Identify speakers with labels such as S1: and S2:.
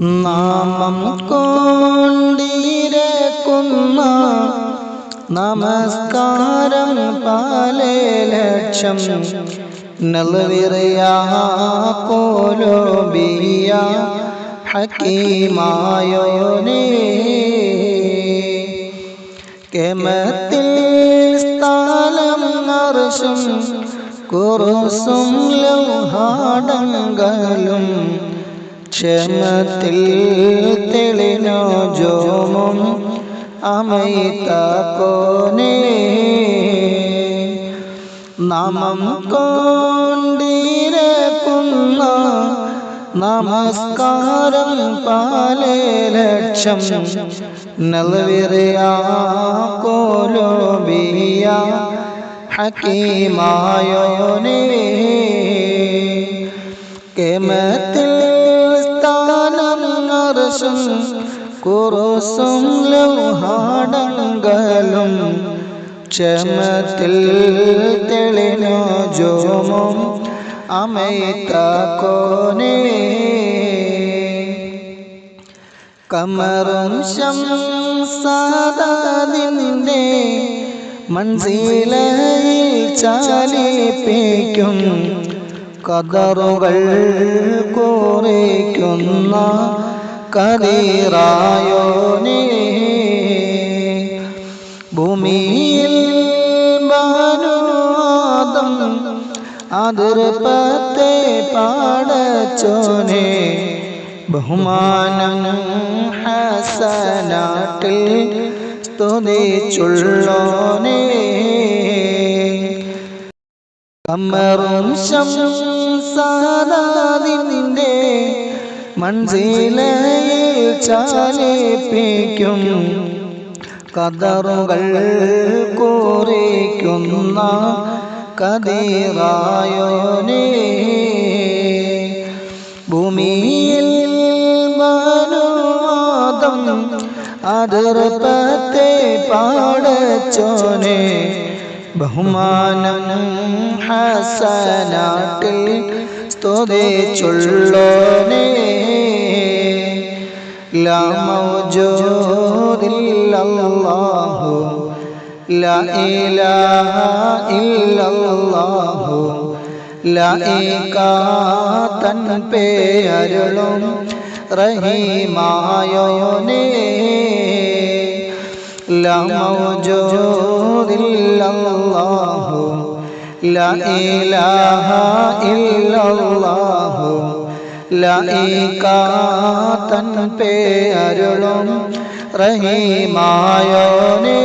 S1: നാമം കൊണ്ടിരക്കുന്ന നമസ്കാരം പാലേ ലക്ഷം. നൽവിറിയ കോലോബിയ ഹക്കീമായോനേ. കെമത്തിൽ സ്ഥലം നർശും കുറുസും ലൗഹാടങ്ങളും ക്ഷമത്തിൽ തെളിനോ ജോമും അമൈത്തക്കോനേ നാമം കൊണ്ടിരക്കുന്ന നമസ്കാരം പാലേ ലക്ഷം നൽവിറിയ കോലോബിയ ഹക്കീമായോനേ. കേമത്തിൽ നർശും കുറുസും ലൗഹാടങ്ങളും ക്ഷമത്തിൽ തെളിനോ ജോമും കോനെ കമറും ശംസാദാദിന്റെ മൺസീലയിൽ ചാലിപ്പിക്കും. കതറുകൾ കോറിക്കുന്ന കതീറായോനേ ഭൂമിയിൽ ബാനുവാദം അതിർപ്പത്തെ പാടച്ചോനെ. ബഹുമാനം ഹസനാട്ടിൽ സ്തുതിച്ചുള്ളോനേ. കമ്മറും ശംസാദിന്റെ മൺസീലയിൽ ചാലിപ്പിക്കും കതറുകൾ കൂറിക്കുന്ന കതീറായോനേ. ഭൂമിയിൽ മനുവാദം അതിർപ്പത്തെ പാടച്ചോനെ. ബഹുമാനം ഹസനാട്ടിൽ സ്തുതിച്ചുള്ളോനേ. لا موجود إلا الله لا إله إلا الله ലയിക്കാത്തൻ പേരുളും റഹീമായോനേ ലമൗജൂദില്ലല്ലാഹു لا إله ലൈകാതൻ പേരുളും റഹീമായോനേ